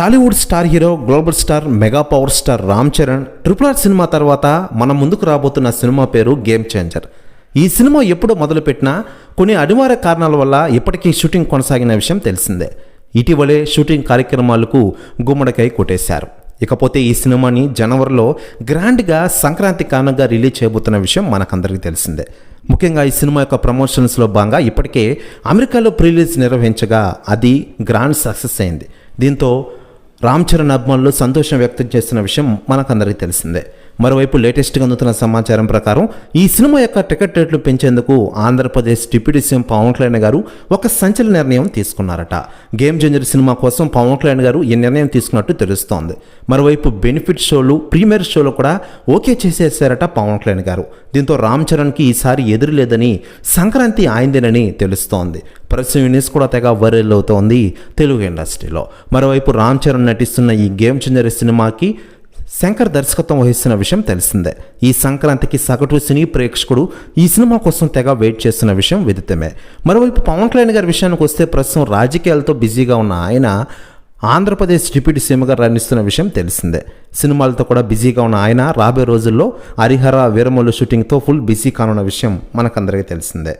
Tollywood star hero global star mega power star Ram Charan triple R cinema తర్వాత మన ముందుకు రాబోతున్న cinema పేరు గేమ్ చేంజర్ ఈ సినిమా ఎప్పుడు మొదలుపెట్టినా కొన్ని అనివార్య కారణాల వల్ల ఇప్పటికీ షూటింగ్ కొనసాగిన విషయం తెలిసిందే. ఇటీవలే షూటింగ్ కార్యక్రమాలకు గుమ్మడికై కొట్టేశారు. ఇకపోతే ఈ సినిమాని జనవరిలో గ్రాండ్గా సంక్రాంతి కారణంగా రిలీజ్ చేయబోతున్న విషయం మనకందరికీ తెలిసిందే. ముఖ్యంగా ఈ సినిమా యొక్క ప్రమోషన్స్లో భాగంగా ఇప్పటికే అమెరికాలో ప్రీలీజ్ నిర్వహించగా అది గ్రాండ్ సక్సెస్ అయింది. దీంతో రామ్ చరణ్ అభిమానులు సంతోషం వ్యక్తం చేస్తున్న విషయం మనకందరికీ తెలిసిందే. మరోవైపు లేటెస్ట్గా అందుతున్న సమాచారం ప్రకారం ఈ సినిమా యొక్క టికెట్ రేట్లు పెంచేందుకు ఆంధ్రప్రదేశ్ డిప్యూటీ సీఎం పవన్ కళ్యాణ్ గారు ఒక సంచలన నిర్ణయం తీసుకున్నారట. గేమ్ చేంజర్ సినిమా కోసం పవన్ కళ్యాణ్ గారు ఈ నిర్ణయం తీసుకున్నట్టు తెలుస్తోంది. మరోవైపు బెనిఫిట్ షోలు ప్రీమియర్ షోలు కూడా ఓకే చేసేసారట పవన్ కళ్యాణ్ గారు. దీంతో రామ్ చరణ్కి ఈసారి ఎదురు లేదని సంక్రాంతి ఆయిందేనని తెలుస్తోంది. ప్రస్తుతం యూనిస్ న్యూస్ కూడా తెగ వైరల్ అవుతోంది తెలుగు ఇండస్ట్రీలో. మరోవైపు రామ్ చరణ్ నటిస్తున్న ఈ గేమ్ చేంజర్ సినిమాకి శంకర్ దర్శకత్వం వహిస్తున్న విషయం తెలిసిందే. ఈ సంక్రాంతికి సగటు సినీ ప్రేక్షకుడు ఈ సినిమా కోసం తెగ వెయిట్ చేస్తున్న విషయం విదితమే. మరోవైపు పవన్ కళ్యాణ్ గారి విషయానికి వస్తే ప్రస్తుతం రాజకీయాలతో బిజీగా ఉన్న ఆయన ఆంధ్రప్రదేశ్ డిప్యూటీ సీఎంగా రాణిస్తున్న విషయం తెలిసిందే. సినిమాలతో కూడా బిజీగా ఉన్న ఆయన రాబోయే రోజుల్లో హరిహర వీరమల్లు షూటింగ్తో ఫుల్ బిజీ కానున్న విషయం మనకందరికీ తెలిసిందే.